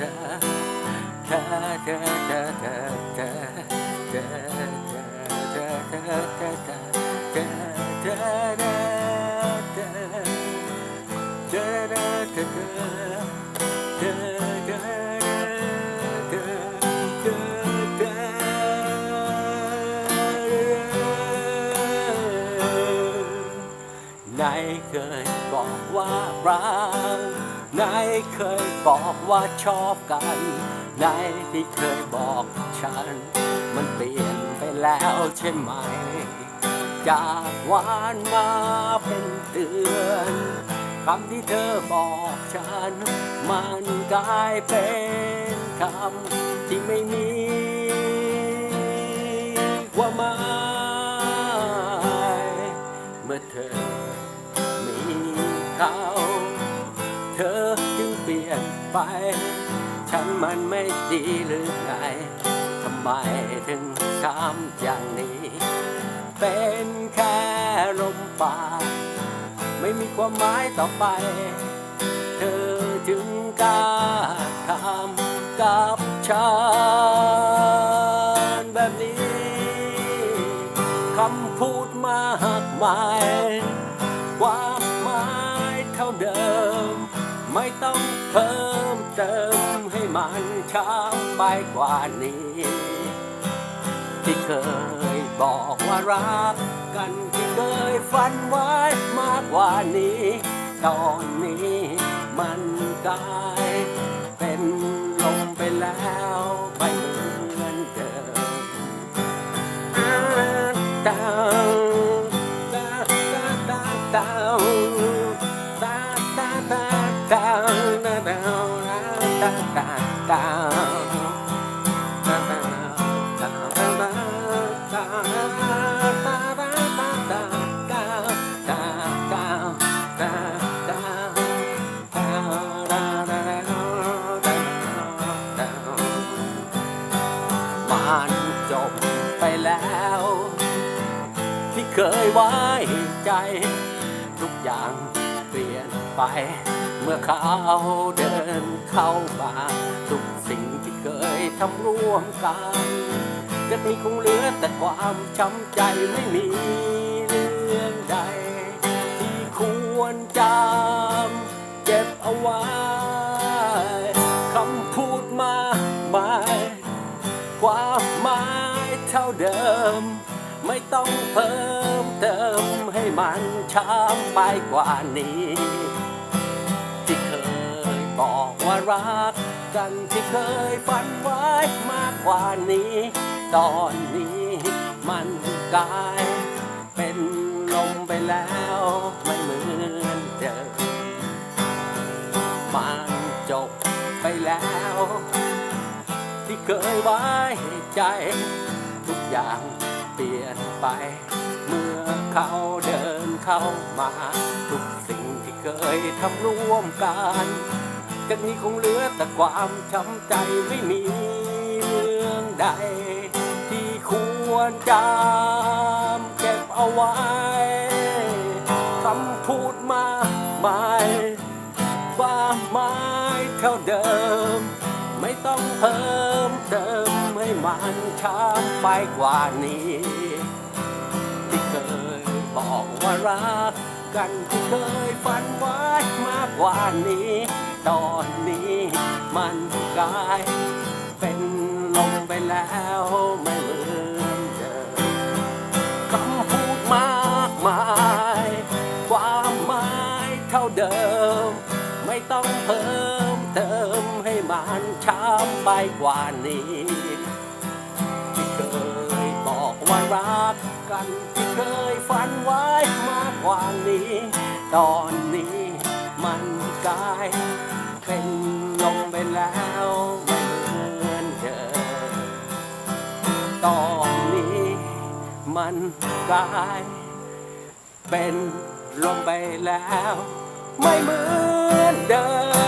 นายเคยบอกว่ารัก นายเคยบอกว่าชอบกันนายที่เคยบอกฉัน มันเปลี่ยนไปแล้วใช่ไหม จากหวานมาเป็นเตือนคำที่เธอบอกฉัน มันกลายเป็นคำที่ไม่มีความหมายเมื่อเธอมีเขา ลี่ยนไป ฉันมันไม่ดีหรือไงทำไมถึงทำอย่างนี้ เป็นแค่ลมปากไม่มีความหมายต่อไป เธอจึงกล้าทำกับฉันแบบนี้คำพูดมากมาย ความหมายเท่าเดิม ไม่ต้องเพิ่มเติมให้มันช้ำไปกว่านี้ ที่เคยบอกว่ารักกันที่เคยฝันไว้มากกว่านี้ ตอนนี้มันกลายเป็นลมไปแล้วไม่เหมือนเดิมอ้าวดาวดาวดาวดา เคยไว้ใจ ทุกอย่างเปลี่ยนไป เมื่อเขาเดินเข้ามาทุกสิ่งที่เคยทำร่วมกันจะมีคงเหลือแต่ความช้ำใจไม่มีเรื่องใด ที่ควรจำเก็บเอาไว้คำพูดมากมายความหมายเท่าเดิม ไม่ต้องเพิ่มเติมให้มันช้ำไปกว่านี้ ที่เคยบอกว่ารักกันที่เคยฝันไว้มากกว่านี้ ตอนนี้มันกลายเป็นลมไปแล้วไม่เหมือนเดิมมันจบไปแล้ว ที่เคยไว้ใจทุกอย่าง ลี่ยนไป เมื่อเขาเดินเข้ามา ทุกสิ่งที่เคยทำร่วมกันจากนี้คงเหลือแต่ความช้ำใจไม่มีเรื่องใดที่ควรจะ ไม่ต้องเพิ่มเติมให้มันช้ำไปกว่านี้ ที่เคยบอกว่ารักกันที่เคยฝันไว้มากกว่านี้ ตอนนี้มันกลายเป็นลมไปแล้วไม่เหมือนเดิมคำพูดมากมาย ความหมายเท่าเดิม ไม่ต้องเพิ่มเติม มันช้ำไปกว่านี้ ที่เคยบอกว่ารักกันที่เคยฝันไว้มากกว่านี้ ตอนนี้มันกลายเป็นลมไปแล้วไม่เหมือนเดิมตอนนี้มันกลายเป็นลมไปแล้ว ไม่เหมือนเดิม